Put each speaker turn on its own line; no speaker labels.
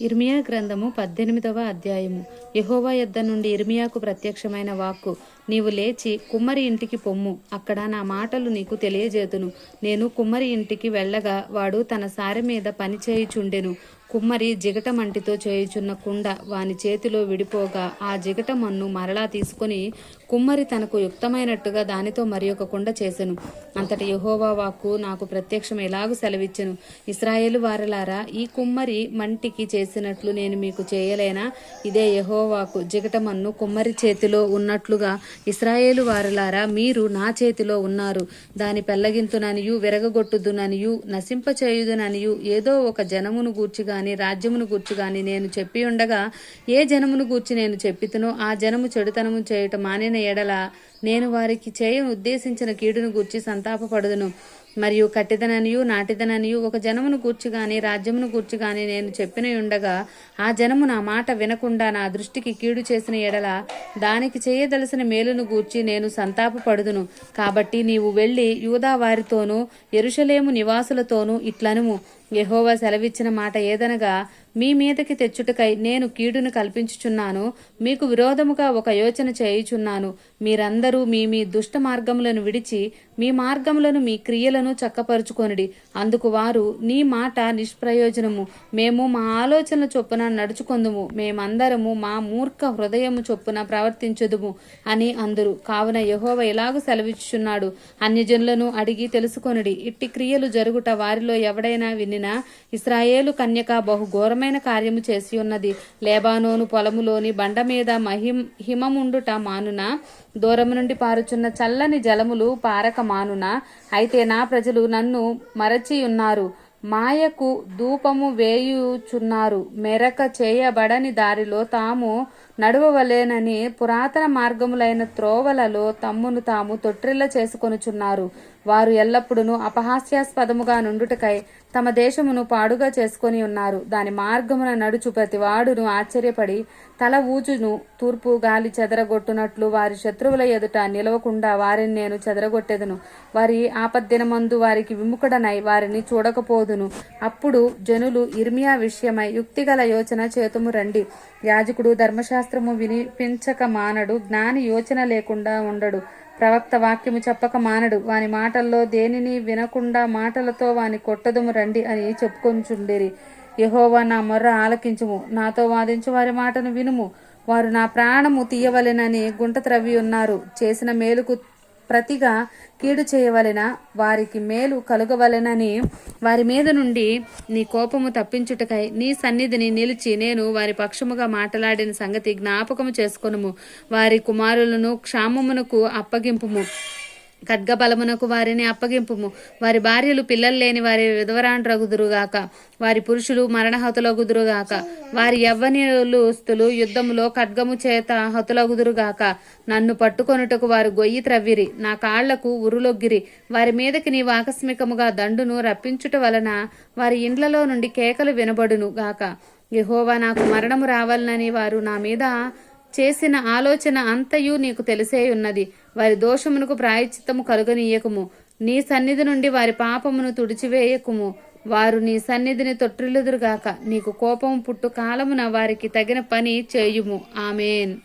ఇర్మియా గ్రంథము పద్దెనిమిదవ అధ్యాయము. యహోవా యొద్ద నుండి ఇర్మియాకు ప్రత్యక్షమైన వాక్కు. నీవు లేచి కుమ్మరి ఇంటికి పొమ్ము. అక్కడ నా మాటలు నీకు తెలియజేతును. నేను కుమ్మరి ఇంటికి వెళ్ళగా వాడు తన సారె మీద పని చేయుచుండెను. కుమ్మరి జిగటమంటితో చేయుచున్న కుండ వాని చేతిలో విడిపోగా ఆ జిగటమన్ను మరలా తీసుకొని కుమ్మరి తనకు యుక్తమైనట్టుగా దానితో మరి ఒక కుండ చేసెను. అంతటి యహోవా వాక్కు నాకు ప్రత్యక్షం ఎలాగూ సెలవిచ్చెను? ఇస్రాయేలు వారలారా ఈ కుమ్మరి మంటికి చేసినట్లు నేను మీకు చేయలేనా? ఇదే యహో యహోవాకు జిగటమన్ను కుమ్మరి చేతిలో ఉన్నట్లుగా ఇస్రాయేలు వారులారా మీరు నా చేతిలో ఉన్నారు. దాని పెళ్ళగింతుననియు విరగగొట్టుదుననియు నశింపచేయుదుననియు ఏదో ఒక జనమును గూర్చి గాని రాజ్యమును గూర్చి గాని నేను చెప్పి ఉండగా ఏ జనమును గూర్చి నేను చెప్పితునో ఆ జనము చెడుతనము చేయటం మానిన ఎడల నేను వారికి చేయ ఉద్దేశించిన కీడును గూర్చి సంతాపపడుదును. మరియు కట్టిదననియు నాటిదననియు ఒక జనమును గూర్చి గాని రాజ్యమును గూర్చి గాని నేను చెప్పిన ఉండగా ఆ జనము నా మాట వినకుండా నా దృష్టికి కీడు చేసిన ఎడల దానికి చేయదలసిన మేలును గూర్చి నేను సంతాపపడుదును కాబట్టి నీవు వెళ్ళి యూదా వారితోనూ ఎరుషలేము నివాసులతోనూ ఇట్లనుము. యహోవా సెలవిచ్చిన మాట ఏదనగా మీ మీదకి తెచ్చుటకై నేను కీడును కల్పించుచున్నాను మీకు విరోధముగా ఒక యోచన చేయుచున్నాను. మీరందరూ మీ మీ దుష్ట మార్గములను విడిచి మీ మార్గములను మీ క్రియలను చక్కపరుచుకొనిడి. అందుకు వారు నీ మాట నిష్ప్రయోజనము. మేము మా ఆలోచనల చొప్పున నడుచుకొందుము. మేమందరము మా మూర్ఖ హృదయము చొప్పున ప్రవర్తించుదుము అని అందరు. కావున యహోవ ఇలాగ సెలవిచ్చుచున్నాడు? అన్యజనులను అడిగి తెలుసుకొనిడి. ఇట్టి క్రియలు జరుగుట వారిలో ఎవడైనా వినినా ఇస్రాయేలు కన్యక బహు ఘోరమైన కార్యము చేసి ఉన్నది. లేబానోను పొలములోని బండ మీద మహిం హిమముండుట మానున దూరము నుండి పారుచున్న చల్లని జలములు పారక మానున. అయితే నా ప్రజలు నన్ను మరచి ఉన్నారు మాయకు ధూపము వేయుచున్నారు. మెరక చేయబడని దారిలో తాము నడువవలేనని పురాతన మార్గములైన త్రోవలలో తమ్మును తాము తొట్టిల్ల చేసుకొనుచున్నారు. వారు ఎల్లప్పుడూ అపహాస్యాస్పదముగా నుండుటకై తమ దేశమును పాడుగా చేసుకొని ఉన్నారు. దాని మార్గమున నడుచు ప్రతి వాడును ఆశ్చర్యపడి తల ఊచును. తూర్పు గాలి చెదరగొట్టునట్లు వారి శత్రువుల ఎదుట నిలవకుండా వారిని నేను చెదరగొట్టెదను. వారి ఆపద్దినమందు వారికి విముఖడనై వారిని చూడకపోదును. అప్పుడు జనులు ఇర్మియా విషయమై యుక్తిగల యోచన చేతుము రండి. యాజకుడు ధర్మశాస్త్రము వినిపించక మానడు జ్ఞాని యోచన లేకుండా ఉండడు. ప్రవక్త వాక్యము చెప్పక మానడు. వాని మాటల్లో దేనిని వినకుండా మాటలతో వాని కొట్టదుము రండి అని చెప్పుకొంచుండిరి. యహోవా నా మొర్ర ఆలకించుము. నాతో వాదించు వారి మాటను వినుము. వారు నా ప్రాణము తీయవలెనని గుంట త్రవ్వి ఉన్నారు. చేసిన మేలుకు ప్రతిగా కీడు చేయవలెన వారికి మేలు కలుగవలెనని వారి మీద నుండి నీ కోపము తప్పించుటకై నీ సన్నిధిని నిలిచి నేను వారి పక్షముగా మాట్లాడిన సంగతి జ్ఞాపకము చేసుకొనుము. వారి కుమారులను క్షామమునకు అప్పగింపుము. ఖడ్గబలమునకు వారిని అప్పగింపుము. వారి భార్యలు పిల్లలు లేని వారి విధవరాండ్రగుదురుగాక. వారి పురుషులు మరణహతులగుదురుగాక. వారి యవ్వనిస్తులు యుద్ధములో ఖడ్గము చేత హతులగుదురుగాక. నన్ను పట్టుకొనుటకు వారు గొయ్యి త్రవ్విరి. నా కాళ్ళకు ఉరులొగ్గిరి. వారి మీదకి నీవు ఆకస్మికముగా దండును రప్పించుట వలన వారి ఇండ్లలో నుండి కేకలు వినబడును గాక. యహోవా నాకు మరణము రావాలనని వారు నా మీద చేసిన ఆలోచన అంతయు నీకు తెలిసే ఉన్నది వారి దోషమునకు ప్రాయచిత్తము కలుగనీయకుము. నీ సన్నిధి నుండి వారి పాపమును తుడిచివేయకుము. వారు నీ సన్నిధిని తొట్టిల్లుదురుగాక. నీకు కోపం పుట్టు కాలమున వారికి తగిన పని చేయుము. ఆమెన్.